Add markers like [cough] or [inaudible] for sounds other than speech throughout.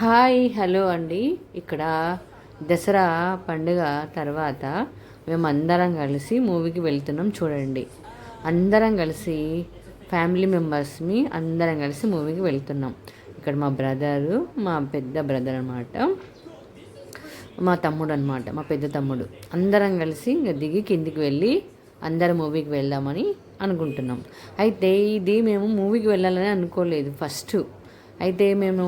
Hi hello అండి. ఇక్కడ దసరా పండుగ తర్వాత మేము అందరం కలిసి మూవీకి వెళ్తున్నాం చూడండి. అందరం కలిసి ఫ్యామిలీ మెంబర్స్ని అందరం కలిసి మూవీకి వెళ్తున్నాం. ఇక్కడ మా బ్రదరు మా పెద్ద బ్రదర్ అనమాట మా తమ్ముడు అనమాట మా పెద్ద తమ్ముడు. అందరం కలిసి ఇంకా దిగి కిందికి వెళ్ళి అందరం మూవీకి వెళ్దామని అనుకుంటున్నాం. అయితే ఇది మేము మూవీకి వెళ్ళాలని అనుకోలేదు ఫస్ట్. అయితే మేము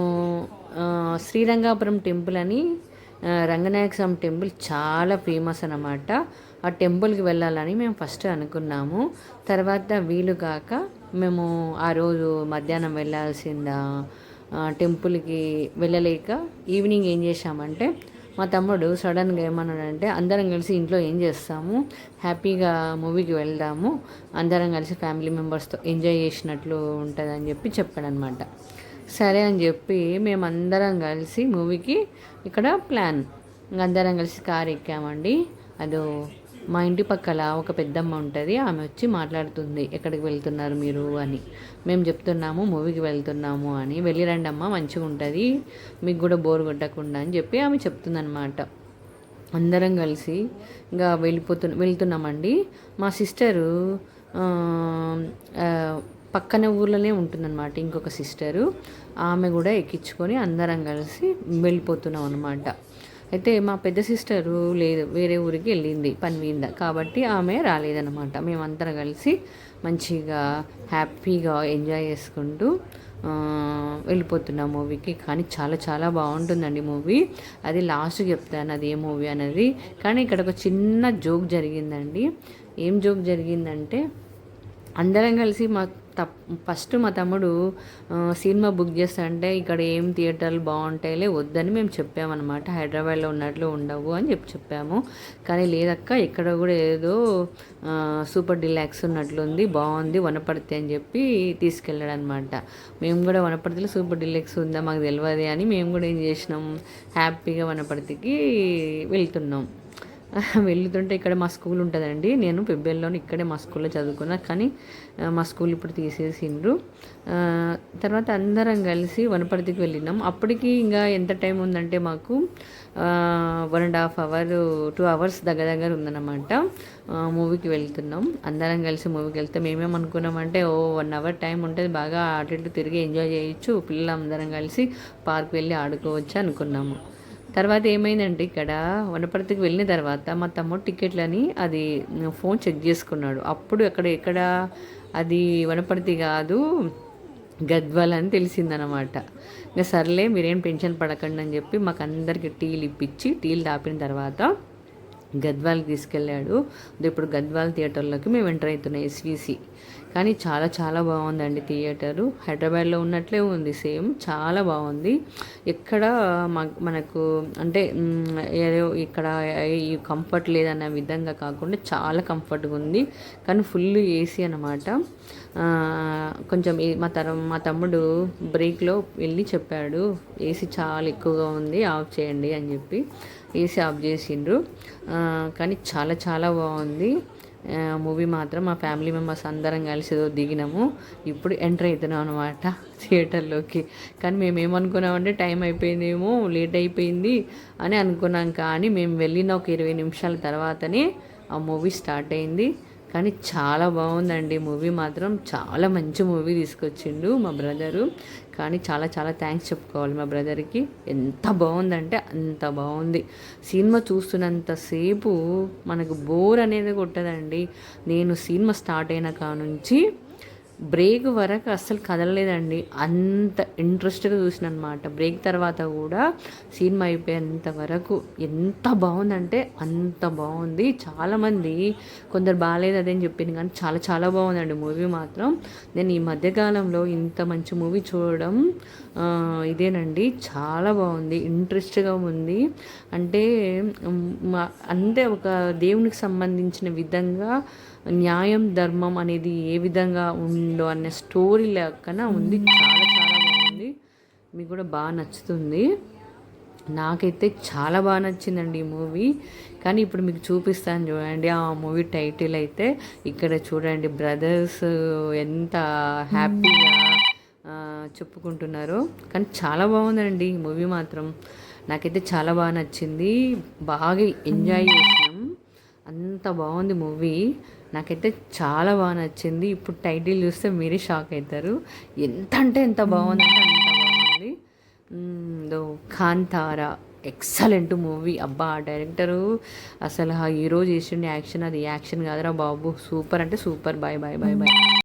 శ్రీరంగాపురం టెంపుల్ అని రంగనాయక స్వామి టెంపుల్ చాలా ఫేమస్ అనమాట ఆ టెంపుల్కి వెళ్ళాలని మేము ఫస్ట్ అనుకున్నాము. తర్వాత వీలు కాక మేము ఆ రోజు మధ్యాహ్నం వెళ్ళాల్సిందా టెంపుల్కి వెళ్ళలేక ఈవినింగ్ ఏం చేశామంటే మా తమ్ముడు సడన్గా ఏమన్నాడంటే అందరం కలిసి ఇంట్లో ఏం చేస్తాము హ్యాపీగా మూవీకి వెళ్దాము అందరం కలిసి ఫ్యామిలీ మెంబర్స్తో ఎంజాయ్ చేసినట్లు ఉంటుందని చెప్పి చెప్పాడనమాట సరే అని చెప్పి మేమందరం కలిసి మూవీకి ఇక్కడ ప్లాన్. ఇంక అందరం కలిసి కార్ ఎక్కామండి. అదో మా ఇంటి పక్కల ఒక పెద్దమ్మ ఉంటుంది. ఆమె వచ్చి మాట్లాడుతుంది. ఎక్కడికి వెళ్తున్నారు మీరు అని. మేము చెప్తున్నాము మూవీకి వెళ్తున్నాము అని. వెళ్ళిరండి అమ్మ మంచిగా ఉంటుంది. మీకు కూడా బోర్ కొట్టకుండా అని చెప్పి ఆమె చెప్తుందనమాట అందరం కలిసి ఇంకా వెళ్ళిపోతు వెళ్తున్నామండి. మా సిస్టరు పక్కన ఊర్లోనే ఉంటుందన్నమాట ఇంకొక సిస్టరు. ఆమె కూడా ఎక్కించుకొని అందరం కలిసి వెళ్ళిపోతున్నాం అనమాట అయితే మా పెద్ద సిస్టరు లేదు వేరే ఊరికి వెళ్ళింది పని మీద. కాబట్టి ఆమె రాలేదన్నమాట. మేమందరం కలిసి మంచిగా హ్యాపీగా ఎంజాయ్ చేసుకుంటూ వెళ్ళిపోతున్న వెళ్ళిపోతున్నాం మూవీకి. కానీ చాలా చాలా బాగుంటుందండి మూవీ. అది లాస్ట్ చెప్తాను అది ఏ మూవీ అనేది. కానీ ఇక్కడ ఒక చిన్న జోక్ జరిగిందండి. ఏం జోక్ జరిగిందంటే అందరం కలిసి మా తప్ ఫస్ట్ మా తమ్ముడు సినిమా బుక్ చేస్తాంటే ఇక్కడ ఏం థియేటర్లు బాగుంటాయిలే వద్దని మేము చెప్పామన్నమాట. హైదరాబాద్లో ఉన్నట్లు ఉండవు అని చెప్పి చెప్పాము. కానీ లేదక్క ఇక్కడ కూడా ఏదో సూపర్ డిలాక్స్ ఉన్నట్లుంది బాగుంది వనపర్తి అని చెప్పి తీసుకెళ్ళాడు అనమాట మేము కూడా వనపర్తిలో సూపర్ డిలాక్స్ ఉందా మాకు తెలియదు అని మేము కూడా ఏం చేసినాం హ్యాపీగా వనపర్తికి వెళ్తున్నాం. [laughs] వెళ్తుంటే ఇక్కడ మా స్కూల్ ఉంటుందండి. నేను పెబ్బెల్లోని ఇక్కడే మా స్కూల్లో చదువుకున్నా. కానీ మా స్కూల్ ఇప్పుడు తీసేసిండ్రు. తర్వాత అందరం కలిసి వనపర్తికి వెళ్ళినాం. అప్పటికి ఇంకా ఎంత టైం ఉందంటే మాకు one and half hour two hours దగ్గర దగ్గర ఉందన్నమాట. మూవీకి వెళ్తున్నాం. అందరం కలిసి మూవీకి వెళ్తే మేమేమనుకున్నామంటే ఓ వన్ అవర్ టైం ఉంటుంది. బాగా అటు ఇటు తిరిగి ఎంజాయ్ చేయొచ్చు. పిల్లలందరం కలిసి పార్క్ వెళ్ళి ఆడుకోవచ్చు అనుకున్నాము. తర్వాత ఏమైందంటే ఇక్కడ వనపర్తికి వెళ్ళిన తర్వాత మా తమ్ముడు టికెట్లని అది ఫోన్ చెక్ చేసుకున్నాడు. అప్పుడు అక్కడ ఎక్కడ అది వనపర్తి కాదు గద్వాల్ అని తెలిసిందనమాట. ఇంకా సర్లే మీరేం టెన్షన్ పడకండి అని చెప్పి మాకు అందరికి టీలు ఇప్పించి టీలు తాపిన తర్వాత గద్వాల్కి తీసుకెళ్ళాడు. ఇప్పుడు గద్వాల్ థియేటర్లోకి మేము ఎంటర్ అవుతున్నాం ఎస్విసి. కానీ చాలా చాలా బాగుందండి థియేటరు. హైదరాబాద్లో ఉన్నట్లే ఉంది సేమ్ చాలా బాగుంది. ఎక్కడ మనకు అంటే ఏదో ఇక్కడ ఈ కంఫర్ట్ లేదన్న విధంగా కాకుండా చాలా కంఫర్ట్గా ఉంది. కానీ ఫుల్ ఏసీ అనమాట కొంచెం మా తరం మా తమ్ముడు బ్రేక్లో వెళ్ళి చెప్పాడు ఏసీ చాలా ఎక్కువగా ఉంది ఆఫ్ చేయండి అని చెప్పి. ఏసీ ఆఫ్ చేసిండ్రు. కానీ చాలా చాలా బాగుంది. మూవీ మాత్రం మా ఫ్యామిలీ మెంబర్స్ అందరం కలిసి ఏదో దిగినాము. ఇప్పుడు ఎంటర్ అవుతున్నాం అనమాట థియేటర్లోకి. కానీ మేము ఏమనుకున్నామంటే టైం అయిపోయిందేమో లేట్ అయిపోయింది అని అనుకున్నాం. కానీ మేము వెళ్ళిన ఒక ఇరవై నిమిషాల తర్వాతనే ఆ మూవీ స్టార్ట్ అయింది. కానీ చాలా బాగుందండి. మూవీ మాత్రం చాలా మంచి మూవీ తీసుకొచ్చిండు మా బ్రదరు. కానీ చాలా చాలా థ్యాంక్స్ చెప్పుకోవాలి మా బ్రదర్కి. ఎంత బాగుందంటే అంత బాగుంది. సినిమా చూస్తున్నంతసేపు మనకు బోర్ అనేది కొట్టదండి. నేను సినిమా స్టార్ట్ అయిన కానుంచి నుంచి బ్రేక్ వరకు అస్సలు కదలలేదండి. అంత ఇంట్రెస్ట్గా చూసిన అనమాట బ్రేక్ తర్వాత కూడా సినిమా అయిపోయేంత వరకు ఎంత బాగుందంటే అంత బాగుంది. చాలామంది కొందరు బాగాలేదు అదేం చెప్పింది కానీ చాలా చాలా బాగుందండి మూవీ మాత్రం. నేను ఈ మధ్యకాలంలో ఇంత మంచి మూవీ చూడడం ఇదేనండి. చాలా బాగుంది. ఇంట్రెస్ట్గా ఉంది. అంటే మా- అంటే ఒక దేవునికి సంబంధించిన విధంగా న్యాయం ధర్మం అనేది ఏ విధంగా ఉందో అనే స్టోరీ లెక్కన ఉంది. చాలా చాలా బాగుంది. మీకు కూడా బాగా నచ్చుతుంది. నాకైతే చాలా బాగా నచ్చిందండి ఈ మూవీ. కానీ ఇప్పుడు మీకు చూపిస్తాను చూడండి. ఆ మూవీ టైటిల్ అయితే ఇక్కడ చూడండి. బ్రదర్స్ ఎంత హ్యాపీగా చెప్పుకుంటున్నారు. కానీ చాలా బాగుందండి ఈ మూవీ మాత్రం. నాకైతే చాలా బాగా నచ్చింది. బాగా ఎంజాయ్ చేసినాం. అంత బాగుంది మూవీ. నాకైతే చాలా బాగా నచ్చింది. ఇప్పుడు టైటిల్ చూస్తే మీరే షాక్ అవుతారు ఎంత అంటే ఎంత బాగుందంటే అంత బాగుంది. దో కాంతారా. ఎక్సలెంట్ మూవీ అబ్బా ఆ డైరెక్టరు అసలు ఆ హీరో చేసిన యాక్షన్ అది యాక్షన్ కాదురా బాబు. సూపర్ అంటే super. Bye bye bye bye